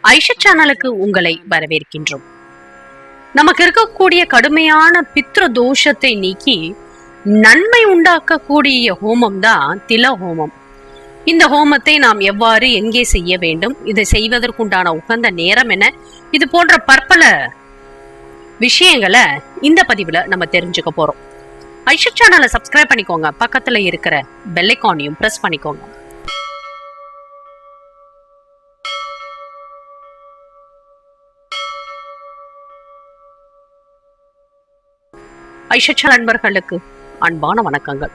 ஐஷா சேனலுக்கு உங்களை வரவேற்கின்றோம். நமக்கு இருக்கக்கூடிய கடுமையான பித்ரு தோஷத்தை நீக்கி நன்மை உண்டாக்கக்கூடிய ஹோமம் தான் தில ஹோமம். இந்த ஹோமத்தை நாம் எவ்வாறு எங்கே செய்ய வேண்டும் இதை செய்வதற்குண்டான உகந்த நேரம் என்ன இது போன்ற பற்பல விஷயங்களை இந்த பதிவுல நம்ம தெரிஞ்சுக்க போறோம். ஐஷா சேனலை சப்ஸ்கிரைப் பண்ணிக்கோங்க பக்கத்துல இருக்கிற பெல்லைக்கானையும் பிரஸ் பண்ணிக்கோங்க. ஐஷா நண்பர்களுக்கு அன்பான வணக்கங்கள்.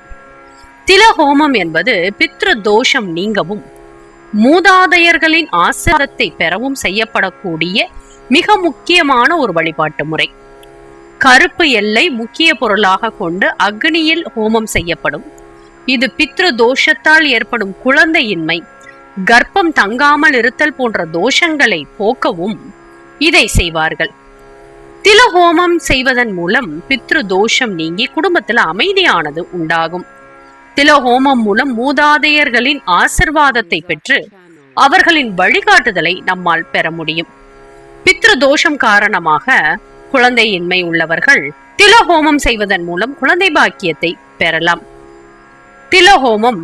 தில ஹோமம் என்பது பித்ரு தோஷம் நீங்கவும் மூதாதையர்களின் ஆசிரத்தை பெறவும் செய்யப்படக்கூடிய மிக முக்கியமான ஒரு வழிபாட்டு முறை. கருப்பு எல்லை முக்கிய பொருளாக கொண்டு அக்னியில் ஹோமம் செய்யப்படும். இது பித்ரு தோஷத்தால் ஏற்படும் குழந்தையின்மை கர்ப்பம் தங்காமல் இருத்தல் போன்ற தோஷங்களை போக்கவும் இதை செய்வார்கள். தில ஹோமம் செய்வதன் மூலம் பித்ரு தோஷம் நீங்கி குடும்பத்தில் அமைதியானது உண்டாகும். தில ஹோமம் மூலம் மூதாதையர்களின் ஆசிர்வாதத்தை பெற்று அவர்களின் வழிகாட்டுதலை நம்மால் பெற முடியும். பித்ரு தோஷம் காரணமாக குழந்தையின்மை உள்ளவர்கள் தில ஹோமம் செய்வதன் மூலம் குழந்தை பாக்கியத்தை பெறலாம். தில ஹோமம்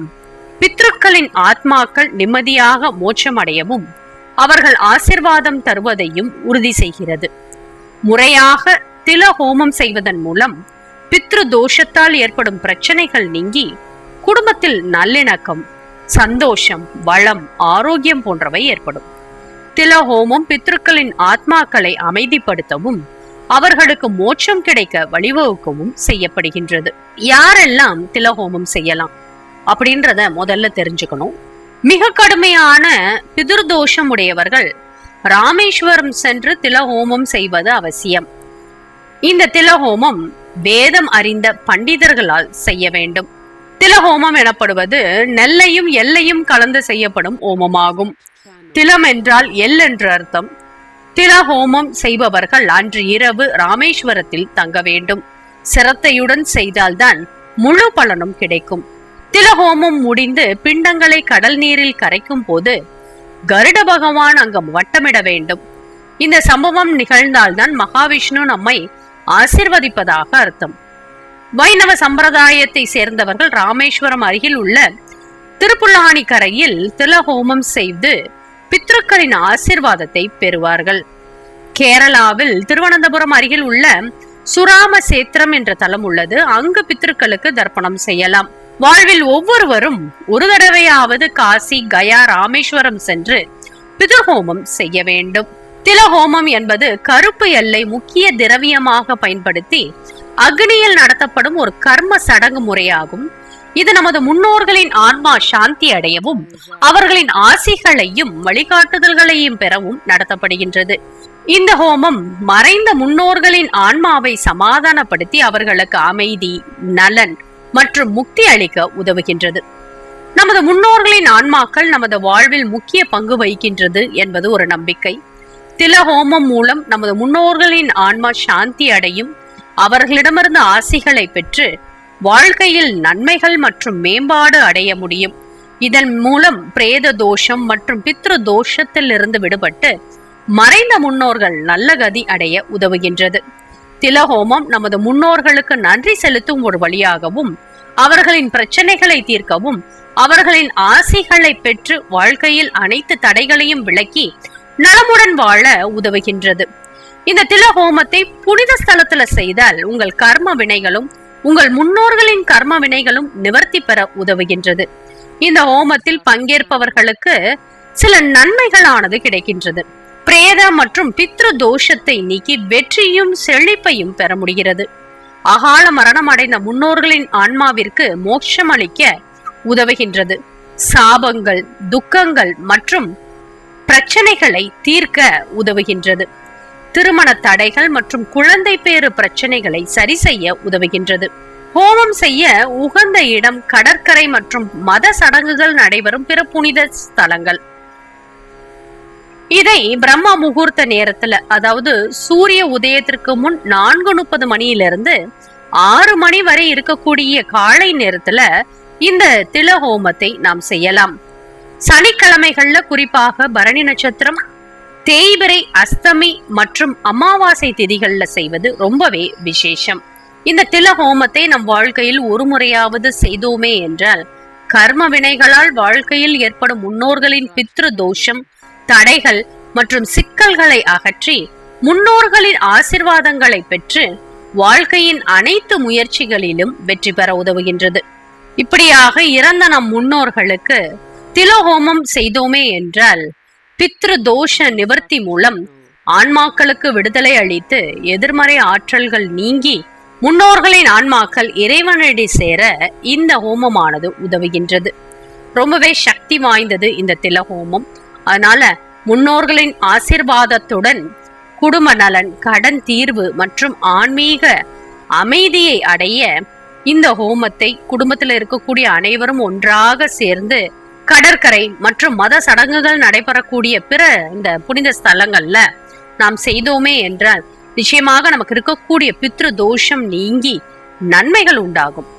பித்ருக்களின் ஆத்மாக்கள் நிம்மதியாக மோட்சம் அடையவும் அவர்கள் ஆசிர்வாதம் தருவதையும் உறுதி செய்கிறது. முறையாக தில ஹோமம் செய்வதன் மூலம் பித்ரு தோஷத்தால் ஏற்படும் பிரச்சனைகள் நீங்கி குடும்பத்தில் நல்லிணக்கம் சந்தோஷம் வளம் ஆரோக்கியம் போன்றவை ஏற்படும். தில ஹோமம் பித்ருக்களின் ஆத்மாக்களை அமைதிப்படுத்தவும் அவர்களுக்கு மோட்சம் கிடைக்க வழிவகுக்கவும் செய்யப்படுகின்றது. யாரெல்லாம் திலஹோமம் செய்யலாம் அப்படின்றத முதல்ல தெரிஞ்சுக்கணும். மிக கடுமையான பிதிர்தோஷம் உடையவர்கள் ராமேஸ்வரம் சென்று திலஹோமம் செய்வது அவசியம். இந்த திலஹோமம் வேதம் அறிந்த பண்டிதர்களால் செய்ய வேண்டும். திலஹோமம் எனப்படுவது நெல்லையும் எல்லையும் கலந்து செய்யப்படும் ஹோமமாகும் திலம் என்றால் எல் என்று அர்த்தம். திலஹோமம் செய்பவர்கள் அன்று இரவு ராமேஸ்வரத்தில் தங்க வேண்டும். சிரத்தையுடன் செய்தால்தான் முழு பலனும் கிடைக்கும். திலஹோமம் முடிந்து பிண்டங்களை கடல் நீரில் கரைக்கும் போது கருட பகவான் அங்கு வட்டமிட வேண்டும். இந்த சம்பவம் நிகழ்ந்தால்தான் மகாவிஷ்ணு நம்மை ஆசிர்வதிப்பதாக அர்த்தம். வைணவ சம்பிரதாயத்தை சேர்ந்தவர்கள் ராமேஸ்வரம் அருகில் உள்ள திருப்புல்லாணி கரையில் திலஹோமம் செய்து பித்ருக்களின் ஆசிர்வாதத்தை பெறுவார்கள். கேரளாவில் திருவனந்தபுரம் அருகில் உள்ள சுராம சேத்திரம் என்ற தலம் உள்ளது. அங்கு பித்ருக்களுக்கு தர்ப்பணம் செய்யலாம். வாழ்வில் ஒவ்வொருவரும் ஒரு தடவையாவது காசி கயா ராமேஸ்வரம் சென்று பிதுர்ஹோமம் செய்ய வேண்டும். திலஹோமம் என்பது கருப்பு எல்லை முக்கிய திரவியமாக பயன்படுத்தி அக்னியில் நடத்தப்படும் ஒரு கர்ம சடங்கு முறையாகும். இது நமது முன்னோர்களின் ஆன்மா சாந்தி அடையவும் அவர்களின் ஆசிகளையும் வழிகாட்டுதல்களையும் பெறவும் நடத்தப்படுகின்றது. இந்த ஹோமம் மறைந்த முன்னோர்களின் ஆன்மாவை சமாதானப்படுத்தி அவர்களுக்கு அமைதி நலன் மற்றும் முக்தி அளிக்க உதவுகின்றது. நமது முன்னோர்களின் ஆன்மாக்கள் நமது வாழ்வில் முக்கிய பங்கு வகிக்கின்றது என்பது ஒரு நம்பிக்கை. தில ஹோமம் மூலம் நமது முன்னோர்களின் ஆன்மா சாந்தி அடையும். அவர்களிடமிருந்து ஆசிகளை பெற்று வாழ்க்கையில் நன்மைகள் மற்றும் மேம்பாடு அடைய முடியும். இதன் மூலம் பிரேத தோஷம் மற்றும் பித்ரு தோஷத்தில் இருந்து விடுபட்டு மறைந்த முன்னோர்கள் நல்ல கதி அடைய உதவுகின்றது. திலஹோமம் நமது முன்னோர்களுக்கு நன்றி செலுத்தும் ஒரு வழியாகவும் அவர்களின் பிரச்சனைகளை தீர்க்கவும் அவர்களின் ஆசைகளை பெற்று வாழ்க்கையில் அனைத்து தடைகளையும் விளக்கி நலமுடன் வாழ உதவுகின்றது. இந்த திலஹோமத்தை புனித ஸ்தலத்துல செய்தால் உங்கள் கர்ம வினைகளும் உங்கள் முன்னோர்களின் கர்ம வினைகளும் நிவர்த்தி பெற உதவுகின்றது. இந்த ஹோமத்தில் பங்கேற்பவர்களுக்கு சில நன்மைகளானது கிடைக்கின்றது. பிரேத மற்றும் பித்ரு தோஷத்தை நீக்கி வெற்றியும் செழிப்பையும் பெற முடிகிறது. அகால மரணம் அடைந்த முன்னோர்களின் ஆன்மாவிற்கு மோட்சம் அளிக்க உதவுகின்றது. சாபங்கள் துக்கங்கள் மற்றும் பிரச்சனைகளை தீர்க்க உதவுகின்றது. திருமண தடைகள் மற்றும் குழந்தை பேறு பிரச்சனைகளை சரி செய்ய உதவுகின்றது. ஹோமம் செய்ய உகந்த இடம் கடற்கரை மற்றும் மத சடங்குகள் நடைபெறும் பிற புனித ஸ்தலங்கள். இதை பிரம்ம முகூர்த்த நேரத்துல அதாவது சூரிய உதயத்திற்கு முன் நான்கு முப்பது மணியிலிருந்து ஆறு மணி வரை இருக்கக்கூடிய காலை நேரத்துல இந்த திலஹோமத்தை நாம் செய்யலாம். சனிக்கிழமைகள்ல குறிப்பாக பரணி நட்சத்திரம் தேய்பிரை அஸ்தமி மற்றும் அமாவாசை திதிகள்ல செய்வது ரொம்பவே விசேஷம். இந்த தில ஹோமத்தை நம் வாழ்க்கையில் ஒரு முறையாவது செய்தோமே என்றால் கர்ம வினைகளால் வாழ்க்கையில் ஏற்படும் முன்னோர்களின் பித்ரு தோஷம் தடைகள் மற்றும் சிக்கல்களை அகற்றி முன்னோர்களின் ஆசிர்வாதங்களை பெற்று வாழ்க்கையின் அனைத்து முயற்சிகளிலும் வெற்றி பெற உதவுகின்றது. இப்படியாக இறந்த நம் முன்னோர்களுக்கு திலஹோமம் செய்தோமே என்றால் பித்ரு தோஷ நிவர்த்தி மூலம் ஆன்மாக்களுக்கு விடுதலை அளித்து எதிர்மறை ஆற்றல்கள் நீங்கி முன்னோர்களின் ஆன்மாக்கள் இறைவனடி சேர இந்த ஹோமமானது உதவுகின்றது. ரொம்பவே சக்தி வாய்ந்தது இந்த திலஹோமம் அதனால முன்னோர்களின் ஆசிர்வாதத்துடன் குடும்ப நலன் கடன் தீர்வு மற்றும் ஆன்மீக அமைதியை அடைய இந்த ஹோமத்தை குடும்பத்தில் இருக்கக்கூடிய அனைவரும் ஒன்றாக சேர்ந்து கடற்கரை மற்றும் மத சடங்குகள் நடைபெறக்கூடிய பிற இந்த புனித ஸ்தலங்கள்ல நாம் செய்தோமே என்றால் நிச்சயமாக நமக்கு இருக்கக்கூடிய பித்ரு தோஷம் நீங்கி நன்மைகள் உண்டாகும்.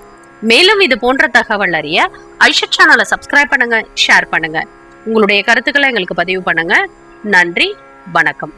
மேலும் இது போன்ற தகவல் அறிய ஐஷத் சேனலை சப்ஸ்கிரைப் பண்ணுங்க ஷேர் பண்ணுங்க. உங்களுடைய கருத்துக்களை எங்களுக்கு பதிவு பண்ணுங்க. நன்றி வணக்கம்.